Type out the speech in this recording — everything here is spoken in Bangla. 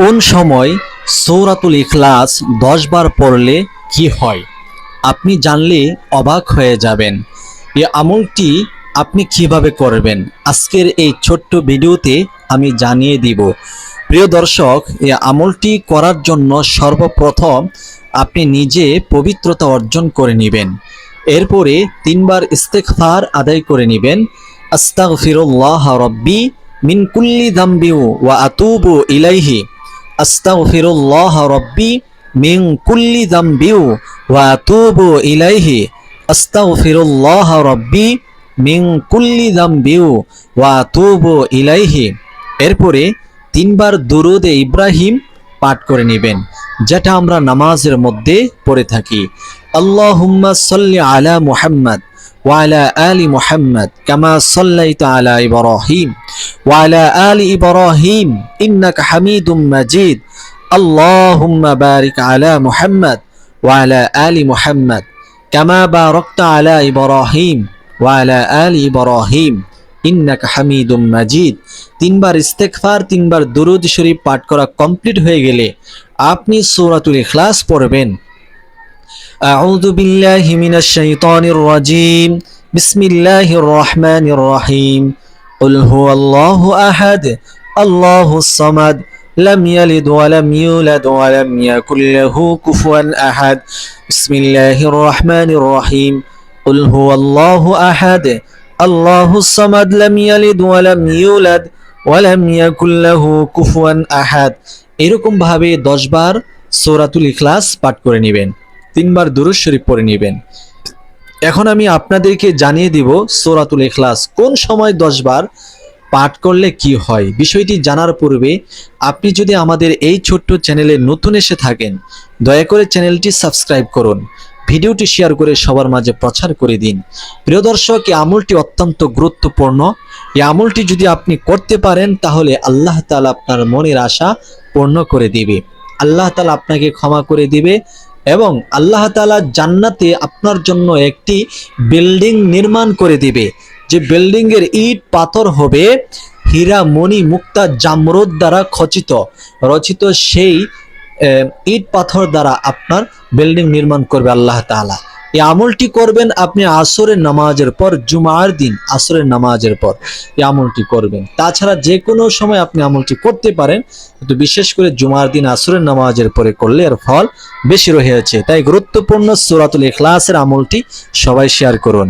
কোন সময় সৌরাতুল ইখলাস দশ বার পড়লে কি হয়? আপনি জানলে অবাক হয়ে যাবেন। এ আমলটি আপনি কীভাবে করবেন? আজকের এই ছোট্ট ভিডিওতে আমি জানিয়ে দিব। প্রিয় দর্শক এই আমলটি করার জন্য সর্বপ্রথম আপনি নিজে পবিত্রতা অর্জন করে নেবেন। এরপরে তিনবার ইস্তেকফার আদায় করে নেবেন। আস্তাগফিরুল্লাহ রব্বি মিন কুল্লি দাম্বিউ ওয়া আতুবু ইলাইহি। আস্তাগফিরুল্লাহ রব্বি মিন কুল্লি দাম্বিউ ওয়া আতুবু ইলাইহি। আস্তাগফিরুল্লাহ রব্বি মিং কুল্লি দাম্বিউ ওয়া আতুবু ইলাইহি। এরপরে তিনবার দুরুদে ইব্রাহিম পাঠ করে নেবেন, যেটা আমরা নামাজের মধ্যে পড়ে থাকি। আল্লাহুম্মা সাল্লি আলা মুহাম্মদ ওয়ালা আলি মুহাম্মদ, কামা সাল্লাইতা আলা ইব্রাহিম। ওয়ালা আলি ইব্রাহিম ইন্নাকা হামিদুম মাজিদ। আল্লাহুম্মা বারিক আলা মুহাম্মদ ওয়ালা আলি মুহাম্মদ কামা বারাকতা আলা ইব্রাহিম ওয়ালা আলি ইব্রাহিম ইন্নাকা হামিদুম মাজিদ। তিনবার ইস্তেকফার তিনবার দুরুদ শরীফ পাঠ করা কমপ্লিট হয়ে গেলে আপনি সূরাতুল ইখলাস পড়বেন। আউযু বিল্লাহি মিনাশ শাইতানির রাজীম। বিসমিল্লাহির রহমানির রহিম। قل هو الله أحد الله الصمد لم يلد ولم يولد ولم يكن له كفوا أحد بسم الله الرحمن الرحيم قل هو الله أحد الله الصمد لم يلد ولم يولد ولم يكن له كفوا أحد এরকম ভাবে দশ বার সৌরাতুল ইখলাস পাঠ করে নেবেন তিনবার দুরুদ শরীফ পড়ে নেবেন এখন আমি আপনাদেরকে জানিয়ে দিব সৌরাতুল ইখলাস, কোন সময় দশ বার পাঠ করলে কি হয়? বিষয়টি জানার পূর্বে আপনি যদি আমাদের এই ছোট্ট চ্যানেলে নতুন এসে থাকেন, দয়া করে চ্যানেলটি সাবস্ক্রাইব করুন, ভিডিওটি শেয়ার করে সবার মাঝে প্রচার করে দিন। প্রিয় দর্শক, এই আমলটি অত্যন্ত গুরুত্বপূর্ণ। এই আমলটি যদি আপনি করতে পারেন, তাহলে আল্লাহ তালা আপনার মনের আশা পূর্ণ করে দিবে। আল্লাহ তালা আপনাকে ক্ষমা করে দিবে। এবং আল্লাহ তালা জান্নাতে আপনার জন্য একটি বিল্ডিং নির্মাণ করে দিবে। যে বিল্ডিং এর ইট, পাথর হবে হীরা, মণি, মুক্তা, জামরুদ দ্বারা খচিত। রচিত সেই ইট, পাথর দ্বারা আপনার বিল্ডিং নির্মাণ করবে আল্লাহ তাআলা। এই আমলটি করবেন আপনি আসরের নামাজের পর, জুমার দিন আসরের নামাজের পর এই আমলটি করবেন। তাছাড়া যে কোনো সময় আপনি আমলটি করতে পারেন, কিন্তু বিশেষ করে জুমার দিন আসরের নামাজের পরে করলে এর ফল বেশি রয়েছে। তাই গুরুত্বপূর্ণ সুরাতুল ইখলাসের আমলটি সবাই শেয়ার করুন।